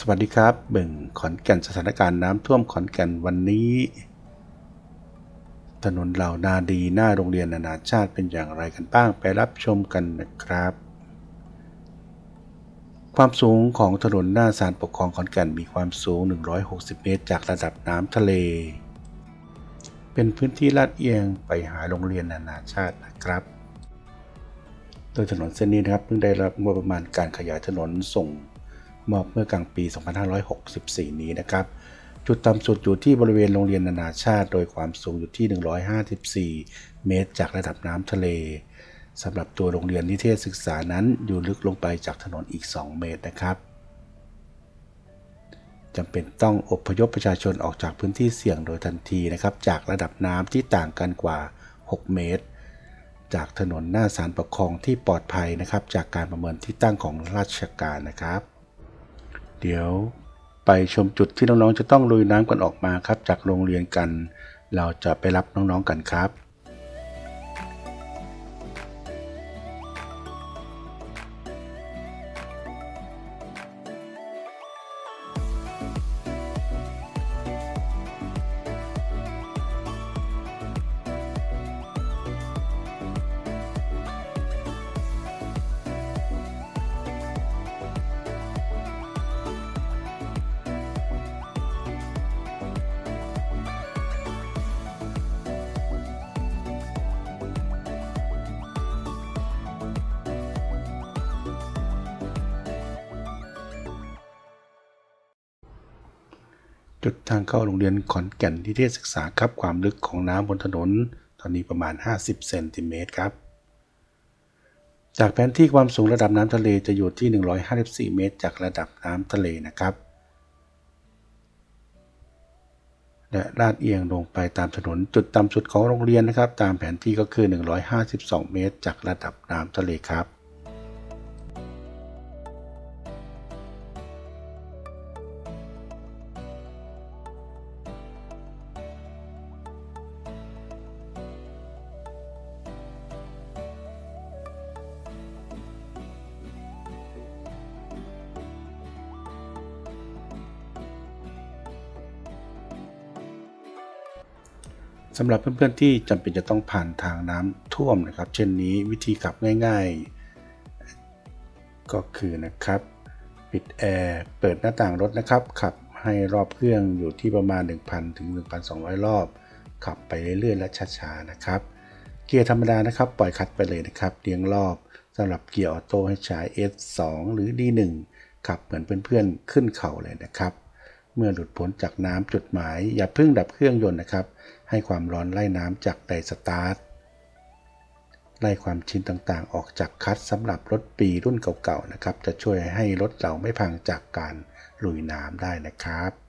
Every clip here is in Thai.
สวัสดีครับเบิ่งขอนแก่นสถานการณ์น้ำท่วมขอนแก่นวันนี้ ถนนเหล่านาดีหน้าโรงเรียนนานาชาติเป็นอย่างไรกันบ้างไปรับชมกันนะครับ ความสูงของถนนหน้าศาลปกครองขอนแก่นมีความสูง 160 เมตร จากระดับน้ำทะเล เป็นพื้นที่ลาดเอียงไปหาโรงเรียนนานาชาตินะครับ โดยถนนเส้นนี้นะครับเพิ่งได้รับงบประมาณการขยายถนนส่ง มอบเมื่อกลางปี 2564 นี้นะครับ จุดต่ำสุดอยู่ที่บริเวณโรงเรียนนานาชาติ โดยความสูงอยู่ที่ 154 เมตร จากระดับน้ำทะเลสำหรับตัวโรงเรียนนิเทศศึกษานั้นอยู่ลึกลงไปจากถนนอีก 2 เมตรนะครับจำเป็นต้องอพยพประชาชนออกจากพื้นที่เสี่ยงโดยทันทีนะครับ จากระดับน้ำที่ต่างกันกว่า 6 เมตร จากถนนหน้าศาลปกครองที่ปลอดภัยนะครับ จากการประเมินที่ตั้งของราชการนะครับ เดี๋ยวไปชมจุดที่น้องๆจะต้องลุยน้ำกันออกมาครับ จากโรงเรียนกัน เราจะไปรับน้องๆกันครับ จุดทางเข้าโรงเรียนขอนแก่นนิเทศศึกษาครับความลึกของน้ำบนถนน ตอนนี้ประมาณ 50 เซนติเมตรครับ จากแผนที่ความสูงระดับน้ำทะเลจะอยู่ที่ 154 เมตร จากระดับน้ำทะเลนะครับ และลาดเอียงลงไปตามถนนจุดต่ำสุดของโรงเรียนนะครับ ตามแผนที่ก็คือ 152 เมตร จากระดับน้ำทะเลครับ สำหรับเพื่อนๆที่จำเป็นจะต้องผ่านทางน้ำท่วมนะครับ เช่นนี้วิธีขับง่ายๆ ก็คือนะครับ ปิดแอร์เปิดหน้าต่างรถนะครับ ขับให้รอบเครื่องอยู่ที่ประมาณ 1,000 ถึง 1,200 รอบ ขับไปเรื่อยๆ และช้าๆ นะครับ เกียร์ธรรมดานะครับ ปล่อยคัดไปเลยนะครับเลี้ยงรอบสำหรับเกียร์ออโต้ให้ใช้ S2 หรือ D1 ขับเหมือนเพื่อนๆ ขึ้นเขาเลยนะครับ เมื่อหลุดพ้นจากน้ำจุดหมาย อย่าเพิ่งดับเครื่องยนต์นะครับ ให้ความร้อนไล่น้ำจากไดสตาร์ทไล่ความชื้นต่างๆ ออกจากคัดสำหรับรถปีรุ่นเก่าๆนะครับ จะช่วยให้รถเราไม่พังจากการลุยน้ำได้นะครับ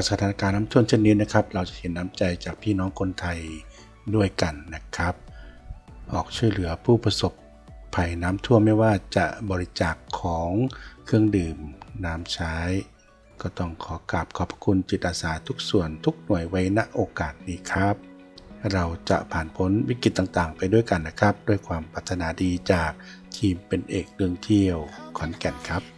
จากสถานการณ์น้ำท่วมเช่นนี้นะครับ เราจะเห็นน้ำใจจากพี่น้องคนไทยด้วยกันนะครับ ออกช่วยเหลือผู้ประสบภัยน้ำท่วมไม่ว่าจะบริจาคของเครื่องดื่มน้ำใช้ ก็ต้องขอกราบขอบคุณจิตอาสาทุกส่วนทุกหน่วยไว้ณโอกาสนี้ครับ เราจะผ่านพ้นวิกฤตต่างๆ ไปด้วยกันนะครับ ด้วยความปรารถนาดีจากทีมเป็นเอกเรื่องเที่ยวขอนแก่นครับ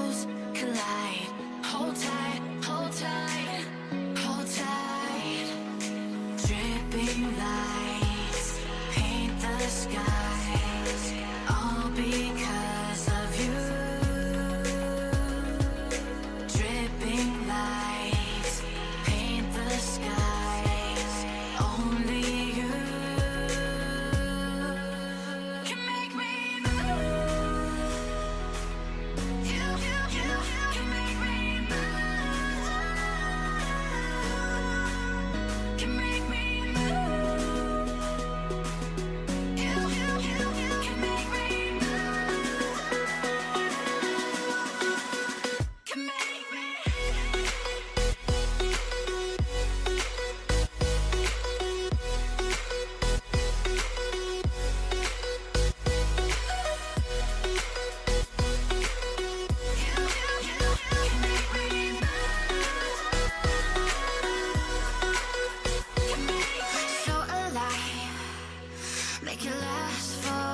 make it last for